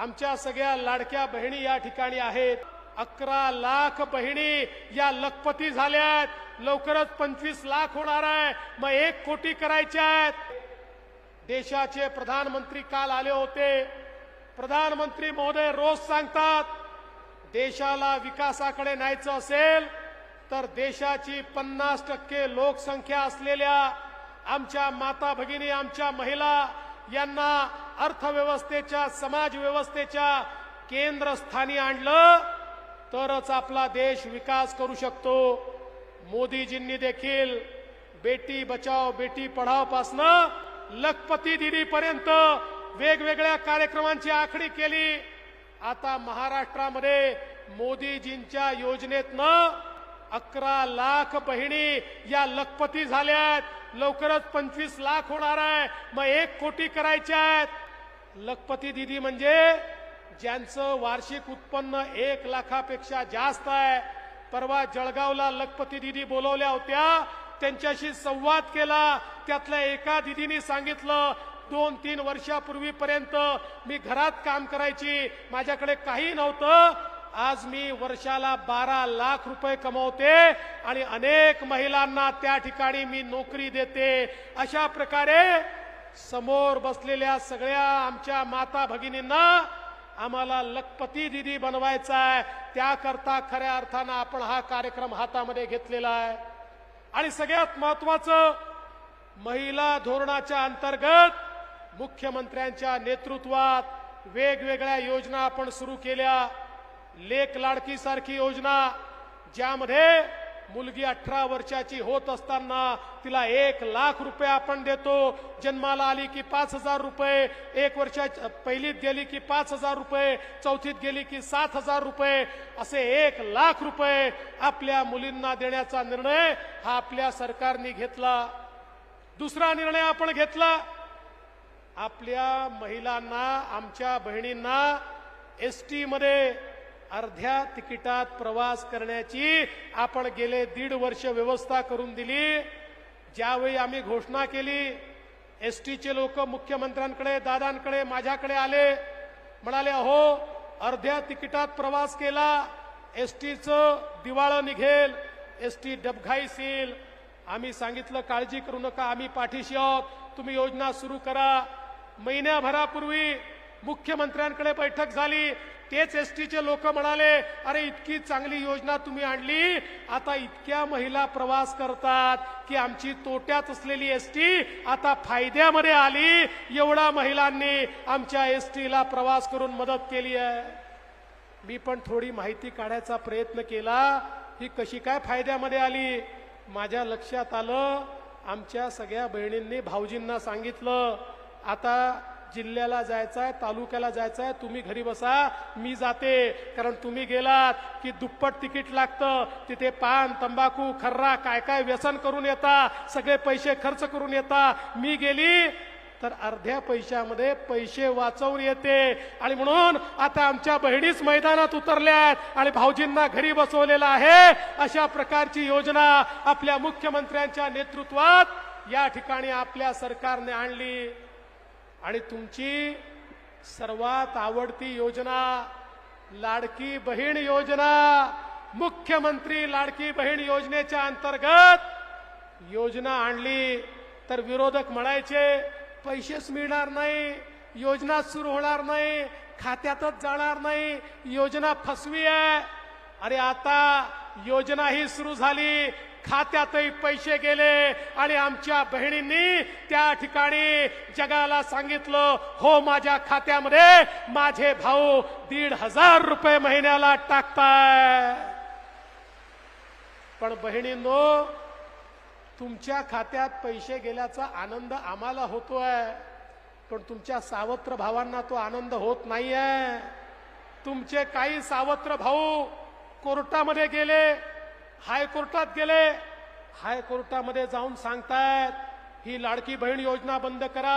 आमच्या सगळ्या लाडक्या बहिणी या ठिकाणी आहेत. अकरा लाख बहिणी या लखपती झाल्यात. लवकरच पंचवीस लाख होणार आहे. मग एक कोटी करायच्या आहेत. देशाचे प्रधानमंत्री काल आले होते. प्रधानमंत्री महोदय रोज सांगतात देशाला विकासाकडे न्यायचं असेल तर देशाची पन्नास टक्के लोकसंख्या असलेल्या आमच्या माता भगिनी आमच्या महिला यांना अर्थव्यवस्थेच्या समाज व्यवस्थेच्या केंद्रस्थानी आणलं तरच आपला देश विकास करू शकतो. मोदीजींनी देखील बेटी बचाव बेटी पढाव पासनं लखपती दिनीपर्यंत वेगवेगळ्या कार्यक्रमांची आखणी केली. आता महाराष्ट्रामध्ये मोदीजींच्या योजनेतनं अकरा लाख बहिणी या लखपती झाल्यात. लवकरच पंचवीस लाख होणार आहे. मग एक कोटी करायच्या आहेत. लखपती दिदी म्हणजे ज्यांचं वार्षिक उत्पन्न एक लाखापेक्षा जास्त आहे. परवा जळगावला लखपती दिदी बोलवल्या होत्या. त्यांच्याशी संवाद केला. त्यातल्या एका दिदीने सांगितलं दोन तीन वर्षापूर्वीपर्यंत मी घरात काम करायची. माझ्याकडे काही नव्हतं. आज मी वर्षाला बारा लाख रुपये कमवते आणि अनेक महिलांना त्या ठिकाणी मी नोकरी देते. अशा प्रकारे समोर बसलेल्या सगळ्या आमच्या माता भगिनींना आम्हाला लखपती दिदी बनवायचा आहे. त्याकरता खऱ्या अर्थानं आपण हा कार्यक्रम हातामध्ये घेतलेला आहे. आणि सगळ्यात महत्वाचं महिला धोरणाच्या अंतर्गत मुख्यमंत्र्यांच्या नेतृत्वात वेगवेगळ्या योजना आपण सुरू केल्या. लेख लाडकी सारखी योजना ज्यामध्ये मुलगी अठरा वर्षाची होत असताना तिला एक लाख रुपये आपण देतो. जन्माला आली की पाच हजार रुपये एक वर्षा पहिलीत गेली की पाच हजार रुपये चौथीत गेली की सात हजार रुपये असे एक लाख रुपये आपल्या मुलींना देण्याचा निर्णय हा आपल्या सरकारने घेतला. दुसरा निर्णय आपण घेतला आपल्या महिलांना आमच्या बहिणींना एस टीमध्ये अर्ध्या तिकिटात प्रवास करण्याची आपण गेले दीड वर्ष व्यवस्था करून दिली. ज्यावेळी आम्ही घोषणा केली एस टीचे लोक मुख्यमंत्र्यांकडे दादांकडे माझ्याकडे आले. म्हणाले अहो अर्ध्या तिकिटात प्रवास केला एस टीचं दिवाळं निघेल एस टी डबघाईसील. आम्ही सांगितलं काळजी करू नका आम्ही पाठीशी आहोत तुम्ही योजना सुरू करा. महिन्याभरापूर्वी मुख्यमंत्र्यांकडे बैठक झाली. तेच एस टीचे लोक म्हणाले अरे इतकी चांगली योजना तुम्ही आणली. आता इतक्या महिला प्रवास करतात की आमची तोट्यात असलेली एस टी आता फायद्यामध्ये आली. एवढा महिलांनी आमच्या एस टीला प्रवास करून मदत केली आहे. मी पण थोडी माहिती काढायचा प्रयत्न केला. ही कशी काय फायद्यामध्ये आली? माझ्या लक्षात आलं आमच्या सगळ्या बहिणींनी भाऊजींना सांगितलं आता जिल्ह्याला जायचं आहे तालुक्याला जायचं आहे तुम्ही घरी बसा मी जाते. कारण तुम्ही गेलात की दुप्पट तिकीट लागतं तिथे पान तंबाखू खर्रा काय काय व्यसन करून येता सगळे पैसे खर्च करून येता. मी गेली तर अर्ध्या पैशामध्ये पैसे वाचवून येते. आणि म्हणून आता आमच्या बहिणीच मैदानात उतरल्यात आणि भाऊजींना घरी बसवलेलं आहे. अशा प्रकारची योजना आपल्या मुख्यमंत्र्यांच्या नेतृत्वात या ठिकाणी आपल्या सरकारने आणली. आणि तुमची सर्वात आवडती योजना लाडकी बहीण योजना मुख्यमंत्री लाडकी बहीण योजनेच्या अंतर्गत योजना आणली. तर विरोधक म्हणायचे पैसेच मिळणार नाही योजना सुरू होणार नाही खात्यातच जाणार नाही योजना फसवी आहे. अरे आता योजना ही सुरू झाली खात्यातही पैसे गेले आणि आमच्या बहिणींनी त्या ठिकाणी जगाला सांगितलं हो माझ्या खात्यामध्ये माझे भाऊ दीड हजार रुपये महिन्याला टाकताय. पण बहिणींनो तुमच्या खात्यात पैसे गेल्याचा आनंद आम्हाला होतोय पण तुमच्या सावत्र भावांना तो आनंद होत नाहीये. तुमचे काही सावत्र भाऊ कोर्टामध्ये गेले हायकोर्टात गेले. हायकोर्टामध्ये जाऊन सांगतायत ही लाडकी बहीण योजना बंद करा.